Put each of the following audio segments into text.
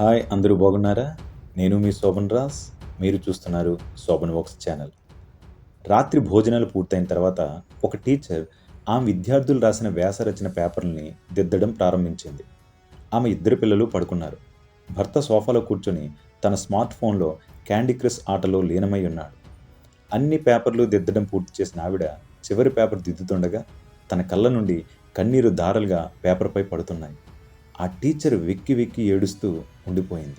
Hi అందరూ బాగున్నారా? నేను మీ శోభన్ రాజ్. మీరు చూస్తున్నారు శోభన్ వర్క్స్ ఛానల్. రాత్రి భోజనాలు పూర్తయిన తర్వాత ఒక టీచర్ ఆమె విద్యార్థులు రాసిన వ్యాస రచన పేపర్ని దిద్దడం ప్రారంభించింది. ఆమె ఇద్దరు పిల్లలు పడుకున్నారు. భర్త సోఫాలో కూర్చొని తన స్మార్ట్ ఫోన్లో క్యాండీ క్రష్ ఆటలో లీనమై ఉన్నాడు. అన్ని పేపర్లు దిద్దడం పూర్తి చేసిన ఆవిడ చివరి పేపర్ దిద్దుతుండగా తన కళ్ళ నుండి కన్నీరు దారలుగా పేపర్పై పడుతున్నాయి. ఆ టీచర్ వెక్కి వెక్కి ఏడుస్తూ ఉండిపోయింది.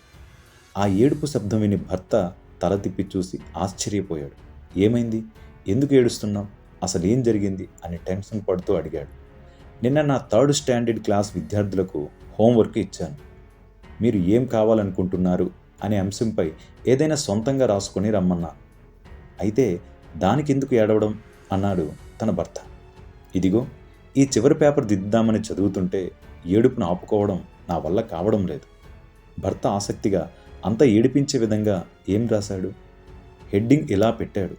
ఆ ఏడుపు శబ్దం విని భర్త తల తిప్పి చూసి ఆశ్చర్యపోయాడు. ఏమైంది? ఎందుకు ఏడుస్తున్నాం అసలు ఏం జరిగింది? అని టెన్షన్ పడుతూ అడిగాడు. నిన్న నా థర్డ్ స్టాండర్డ్ క్లాస్ విద్యార్థులకు హోంవర్క్ ఇచ్చాను. మీరు ఏం కావాలనుకుంటున్నారు? అనే అంశంపై ఏదైనా సొంతంగా రాసుకొని రమ్మన్నా. అయితే దానికి ఎందుకు ఏడవడం? అన్నాడు తన భర్త. ఇదిగో ఈ చివరి పేపర్ దిద్దామని చదువుతుంటే ఏడుపును ఆపుకోవడం నా వల్ల కావడం లేదు. భర్త ఆసక్తిగా అంత ఏడిపించే విధంగా ఏం రాశాడు? హెడ్డింగ్ ఇలా పెట్టాడు.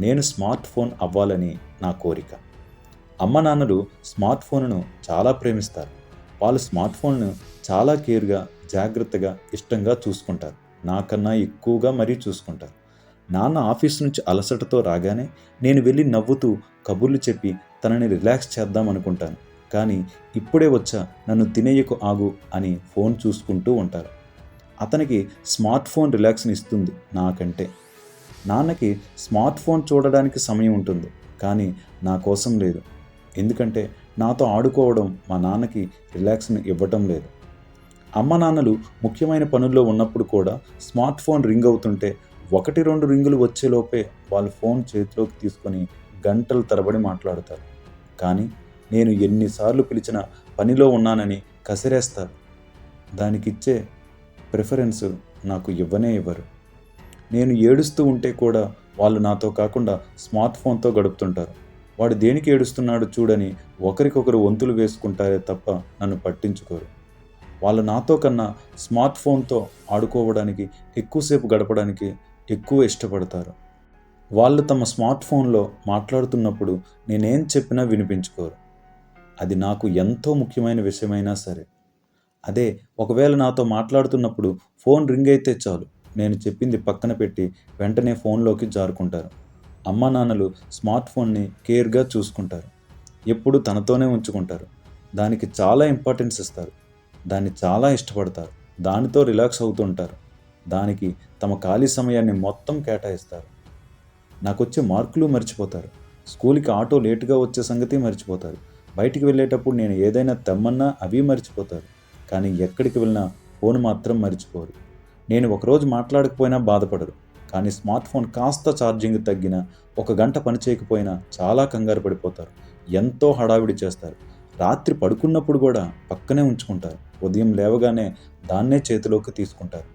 నేను స్మార్ట్ ఫోన్ అవ్వాలని నా కోరిక. అమ్మ నాన్నలు స్మార్ట్ ఫోన్ను చాలా ప్రేమిస్తారు. వాళ్ళు స్మార్ట్ ఫోన్ను చాలా కేర్గా జాగ్రత్తగా ఇష్టంగా చూసుకుంటారు. నాకన్నా ఎక్కువగా మరీ చూసుకుంటారు. నాన్న ఆఫీస్ నుంచి అలసటతో రాగానే నేను వెళ్ళి నవ్వుతూ కబుర్లు చెప్పి తనని రిలాక్స్ చేద్దాం అనుకుంటాను కానీ ఇప్పుడే వచ్చా నన్ను తినేయకు ఆగు అని ఫోన్ చూసుకుంటూ ఉంటారు. అతనికి స్మార్ట్ ఫోన్ రిలాక్స్ని ఇస్తుంది నాకంటే. నాన్నకి స్మార్ట్ ఫోన్ చూడడానికి సమయం ఉంటుంది కానీ నా కోసం లేదు. ఎందుకంటే నాతో ఆడుకోవడం మా నాన్నకి రిలాక్స్ని ఇవ్వటం లేదు. అమ్మ నాన్నలు ముఖ్యమైన పనుల్లో ఉన్నప్పుడు కూడా స్మార్ట్ ఫోన్ రింగ్ అవుతుంటే ఒకటి రెండు రింగులు వచ్చేలోపే వాళ్ళు ఫోన్ చేతిలోకి తీసుకొని గంటల తరబడి మాట్లాడతారు. కానీ నేను ఎన్నిసార్లు పిలిచిన పనిలో ఉన్నానని కసిరేస్తారు. దానికిచ్చే ప్రిఫరెన్స్ నాకు ఇవ్వనే ఇవ్వరు. నేను ఏడుస్తూ ఉంటే కూడా వాళ్ళు నాతో కాకుండా స్మార్ట్ ఫోన్తో గడుపుతుంటారు. వాడు దేనికి ఏడుస్తున్నాడు చూడని ఒకరికొకరు వంతులు వేసుకుంటారే తప్ప నన్ను పట్టించుకోరు. వాళ్ళు నాతో కన్నా స్మార్ట్ ఫోన్తో ఆడుకోవడానికి ఎక్కువసేపు గడపడానికి ఎక్కువ ఇష్టపడతారు. వాళ్ళు తమ స్మార్ట్ ఫోన్లో మాట్లాడుతున్నప్పుడు నేనేం చెప్పినా వినిపించుకోరు. అది నాకు ఎంతో ముఖ్యమైన విషయమైనా సరే. అదే ఒకవేళ నాతో మాట్లాడుతున్నప్పుడు ఫోన్ రింగ్ అయితే చాలు. నేను చెప్పింది పక్కన పెట్టి వెంటనే ఫోన్లోకి జారుకుంటారు. అమ్మా నాన్నలు స్మార్ట్ ఫోన్ని కేర్గా చూసుకుంటారు. ఎప్పుడు తనతోనే ఉంచుకుంటారు. దానికి చాలా ఇంపార్టెన్స్ ఇస్తారు. దాన్ని చాలా ఇష్టపడతారు. దానితో రిలాక్స్ అవుతుంటారు. దానికి తమ ఖాళీ సమయాన్ని మొత్తం కేటాయిస్తారు. నాకు వచ్చే మార్కులు మర్చిపోతారు. స్కూల్కి ఆటో లేటుగా వచ్చే సంగతి మర్చిపోతారు. బయటికి వెళ్ళేటప్పుడు నేను ఏదైనా తెమ్మన్నా అవి మర్చిపోతారు. కానీ ఎక్కడికి వెళ్ళినా ఫోన్ మాత్రం మర్చిపోరు. నేను ఒకరోజు మాట్లాడకపోయినా బాధపడరు. కానీ స్మార్ట్ ఫోన్ కాస్త ఛార్జింగ్ తగ్గిన ఒక గంట పని చేయకపోయినా చాలా కంగారు పడిపోతారు. ఎంతో హడావిడి చేస్తారు. రాత్రి పడుకున్నప్పుడు కూడా పక్కనే ఉంచుకుంటారు. ఉదయం లేవగానే దాన్నే చేతిలోకి తీసుకుంటారు.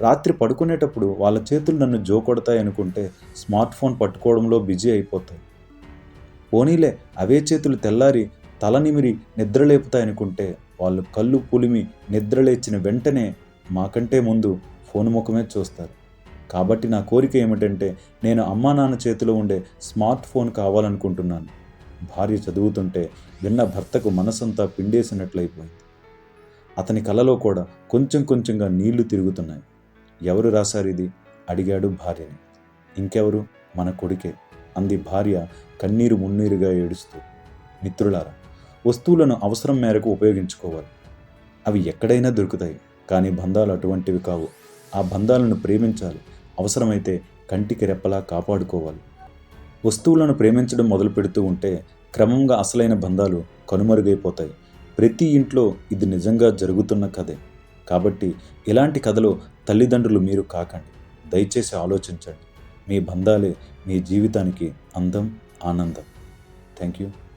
రాత్రి పడుకునేటప్పుడు వాళ్ళ చేతులు నన్ను జోకొడతాయి అనుకుంటే స్మార్ట్ ఫోన్ పట్టుకోవడంలో బిజీ అయిపోతాయి పోనీలే అవే చేతులు తెల్లారి తల నిమిరి నిద్రలేపుతాయనుకుంటే వాళ్ళు కళ్ళు పులిమి నిద్రలేచిన వెంటనే మాకంటే ముందు ఫోన్ ముఖమే చూస్తారు. కాబట్టి నా కోరిక ఏమిటంటే నేను అమ్మా నాన్న చేతిలో ఉండే స్మార్ట్ ఫోన్ కావాలనుకుంటున్నాను. భార్య చదువుతుంటే విన్న భర్తకు మనసంతా పిండేసినట్లయిపోయింది. అతని కలలో కూడా కొంచెం కొంచెంగా నీళ్ళు తిరుగుతున్నాయి. ఎవరు రాశారు ఇది? అడిగాడు భార్యని. ఇంకెవరు? మన కొడుకే అంది భార్య కన్నీరు మున్నీరుగా ఏడుస్తూ. మిత్రులారా వస్తువులను అవసరం మేరకు ఉపయోగించుకోవాలి. అవి ఎక్కడైనా దొరుకుతాయి కానీ బంధాలు అటువంటివి కావు. ఆ బంధాలను ప్రేమించాలి. అవసరమైతే కంటికి రెప్పలా కాపాడుకోవాలి. వస్తువులను ప్రేమించడం మొదలు పెడుతూ ఉంటే క్రమంగా అసలైన బంధాలు కనుమరుగైపోతాయి. ప్రతి ఇంట్లో ఇది నిజంగా జరుగుతున్న కథే. కాబట్టి ఇలాంటి కథలో తల్లిదండ్రులు మీరు కాకండి. దయచేసి ఆలోచించండి. మీ బంధాలే మీ జీవితానికి అందం ఆనందం. Thank you